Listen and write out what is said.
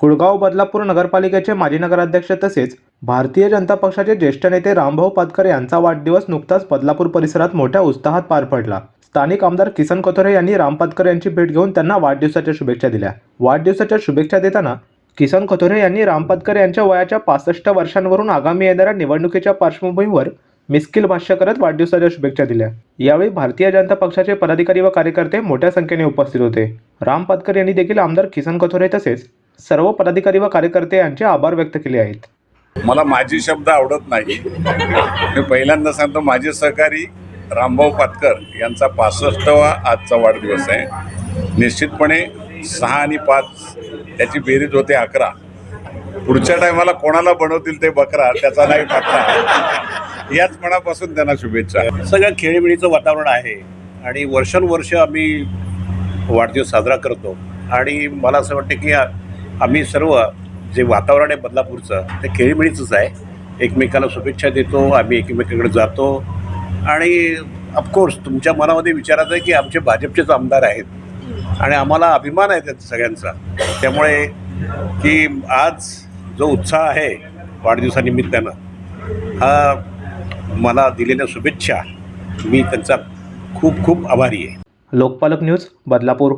कुळगाव बदलापूर नगरपालिकेचे माजी नगराध्यक्ष तसेच भारतीय जनता पक्षाचे ज्येष्ठ नेते रामभाऊ पातकर यांचा वाढदिवस नुकताच बदलापूर परिसरात मोठ्या उत्साहात पार पडला. स्थानिक आमदार किसन कथोरे यांनी राम पातकर यांची भेट घेऊन त्यांना वाढदिवसाच्या शुभेच्छा दिल्या. वाढदिवसाच्या शुभेच्छा देताना किसन कथोरे यांनी राम पातकर यांच्या वयाच्या पासष्ट वर्षांवरून आगामी येणाऱ्या निवडणुकीच्या पार्श्वभूमीवर मिस्किल भाष्य करत वाढदिवसाच्या शुभेच्छा दिल्या. यावेळी भारतीय जनता पक्षाचे पदाधिकारी व कार्यकर्ते मोठ्या संख्येने उपस्थित होते. राम पातकर यांनी देखील आमदार किसन कथोरे तसेच सर्व पदाधिकारी व कार्यकर्ते यांचे आभार व्यक्त केले आहेत. मला माझी शब्द आवडत नाही. मी पहिल्यांदा सांगतो माझे सहकारी रामभाऊ पातकर यांचा पासष्टवा आजचा वाढदिवस आहे. निश्चितपणे सहा आणि पाच त्याची बेरीज होते अकरा. पुढच्या टायमाला कोणाला बनवतील ते बकरा त्याचा नाही पत्ता. याच मनापासून त्यांना शुभेच्छा. सगळं खेळीमेळीचं वातावरण आहे आणि वर्षानुवर्ष आम्ही वाढदिवस साजरा करतो. आणि मला असं वाटतं की आम्ही सर्व जे वातावरण आहे बदलापूरचं ते खेळीमेळीचंच आहे. एकमेकाला शुभेच्छा देतो आम्ही एकमेकाकडे जातो. आणि ऑफकोर्स तुमच्या मनामध्ये विचारायचं आहे की आमचे भाजपचेच आमदार आहेत. आणि आम्हाला अभिमान आहे त्या सगळ्यांचा. त्यामुळे की आज जो उत्साह आहे वाढदिवसानिमित्तानं हा मला दिलेल्या शुभेच्छा. मी त्यांचा खूप खूप आभारी आहे. लोकपालक न्यूज बदलापूर.